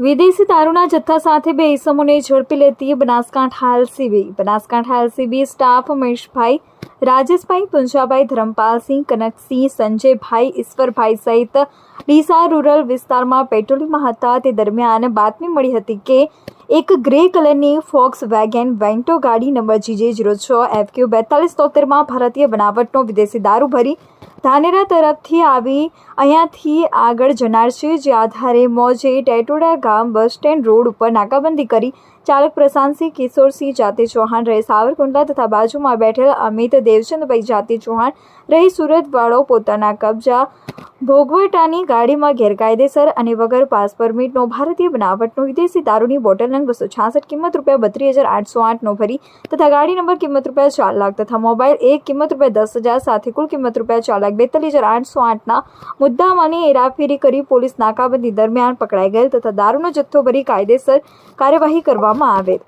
વિદેશી દારૂના જથ્થા સાથે બે ઇસમોને ઝડપી લેતી Banaskantha LCB Banaskantha LCB staff Maheshbhai Rajeshbhai, Punjabhai Dharampalsinh Kanaksinh, Sanjaybhai, Ishwarbhai સહિત ડીસા રૂરલ વિસ્તારમાં પેટ્રોલિંગમાં હતા તે દરમિયાન બાતમી મળી હતી કે એક ગ્રે કલરની ફોક્સ વેગેન વેન્ટો ગાડી નંબર જીજે જીરો છ એફક્યુ બેતાલીસ તોતેરમાં ભારતીય બનાવટનો વિદેશી દારૂ ભરી ધાનેરા તરફથી આવી અહીંયાથી આગળ જનાર છે, જે આધારે મોજે ટેટોડા ગામ બસ સ્ટેન્ડ રોડ ઉપર નાકાબંધી કરી. ચાલક પ્રશાંતસિંહ કિશોરસિંહ જાતે ચૌહાણ રહે. સાવરકુંડલા તથા બાજુમાં બેઠેલા અમિત દેવચંદભાઈ, જાતે ચૌહાણ રહી. સુરતવાળો પોતાના કબજા ભોગવટાની ગાડીમાં ગેરકાયદેસર અને વગર પાસ પરમિટનો ભારતીય બનાવટનો વિદેશી દારૂની બોટલ નંગ બસો છાસઠ કિંમત રૂપિયા બત્રીસ હજાર આઠસો આઠનો ભરી તથા ગાડી નંબર કિંમત રૂપિયા ચાર લાખ તથા મોબાઈલ એક કિંમત રૂપિયા દસ હજાર સાથે કુલ કિંમત રૂપિયા ચાર લાખ બેતાલીસ હજાર આઠસો આઠના મુદ્દામાંની હેરાફેરી કરી પોલીસ નાકાબંધી દરમિયાન પકડાઈ ગયેલ તથા દારૂનો જથ્થો ભરી કાયદેસર કાર્યવાહી કરવામાં આવેલ